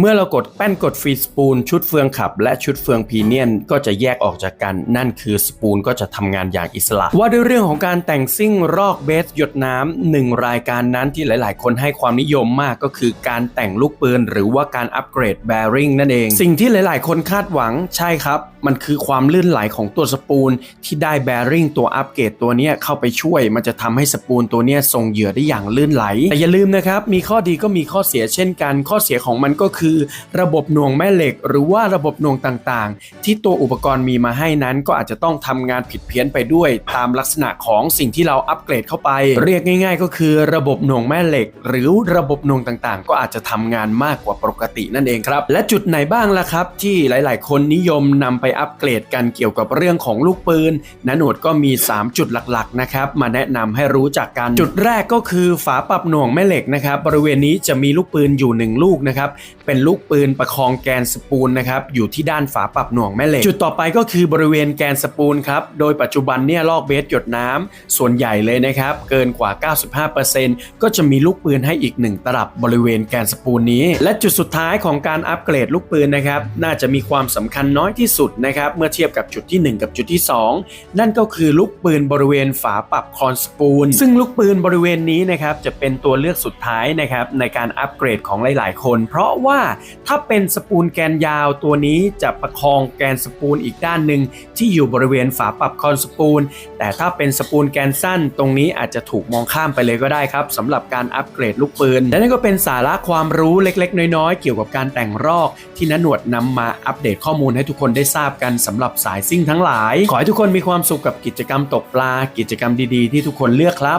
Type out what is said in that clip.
เมื่อเรากดแป้นกดฟรีสปูลชุดเฟืองขับ และชุดเฟืองพีเนียนก็จะแยกออกจากกัน นั่นคือสปูลก็จะทำงานอย่างอิสระ ว่าด้วยเรื่องของการแต่งซิ่งรอกเบสหยดน้ำหนึ่งรายการนั้นที่หลาย ๆ คนให้ความนิยมมากก็คือการแต่งลูกปืน หรือว่าการอัปเกรดแบริ่งนั่นเอง สิ่งที่หลาย ๆ คนคาดหวังใช่ครับ มันคือความลื่นไหลของตัวสปูลที่ได้แบริ่งตัวอัปเกรดตัวนี้เข้าไปช่วย มันจะทำให้สปูลตัวนี้ทรงเหยื่อได้อย่างลื่นไหลแต่อย่าลืมนะครับมีข้อดีก็มีข้อเสียเช่นกัน ข้อเสียของมันก็คือระบบหน่วงแม่เหล็ก หรือว่าระบบหน่วงต่างๆ ที่ตัวอุปกรณ์มีมาให้นั้นก็อาจจะต้องทำงานผิดเพี้ยนไปด้วย ตามลักษณะของสิ่งที่เราอัปเกรดเข้าไป เรียกง่าย ๆ ก็คือระบบหน่วงแม่เหล็ก หรือระบบหน่วงต่างๆ ก็อาจจะทำงานมากกว่าปกตินั่นเองครับ และจุดไหนบ้างล่ะครับ ที่หลาย ๆ คนนิยมนำไปอัปเกรดกันเกี่ยวกับเรื่องของลูกปืนนันหนวดก็มี 3 จุดหลัก ๆ นะครับ มาแนะนำให้รู้จักกัน จุดแรกก็คือฝาปรับหน่วงแม่เหล็กนะครับบริเวณนี้จะมีลูกปืนอยู่ 1 ลูกนะครับเป็นลูกปืนประคองแกนสปูลนะครับอยู่ที่ด้านฝาปรับหน่วงแม่เหล็ก จุดต่อไปก็คือบริเวณแกนสปูลครับโดยปัจจุบันเนี่ยลอกเบสหยดน้ำส่วนใหญ่เลยนะครับเกินกว่า 95%ก็จะมีลูกปืนให้อีก 1 ตลับบริเวณแกนสปูลนี้ และจุดสุดท้ายของการอัปเกรดลูกปืนนะครับน่าจะมีความสำคัญน้อยที่สุดนะครับเมื่อเทียบกับจุดที่ 1 กับจุดที่ 2 นั่นก็คือลูกปืนบริเวณฝาปรับคอนสปูล ซึ่งลูกปืนบริเวณนี้นะครับจะเป็นตัวเลือกสุดท้ายนะครับในการอัปเกรดของหลาย ๆ คน เพราะว่าถ้าเป็นสปูลแกนยาวตัวนี้จะประคองแกนสปูลอีกด้านหนึ่งที่อยู่บริเวณฝาปรับคอนสปูล แต่ถ้าเป็นสปูลแกนสั้น ตรงนี้อาจจะถูกมองข้ามไปเลยก็ได้ครับสำหรับการอัปเกรดลูกปืน และนั่นก็เป็นสาระความรู้เล็กๆ น้อยๆ เกี่ยวกับการแต่งรอก ที่นหนวดนำมาอัปเดตข้อมูลให้ทุกคนได้ทราบกันสำหรับสายซิ่งทั้งหลาย ขอให้ทุกคนมีความสุขกับกิจกรรมตกปลา กิจกรรมดีๆ ที่ทุกคนเลือกครับ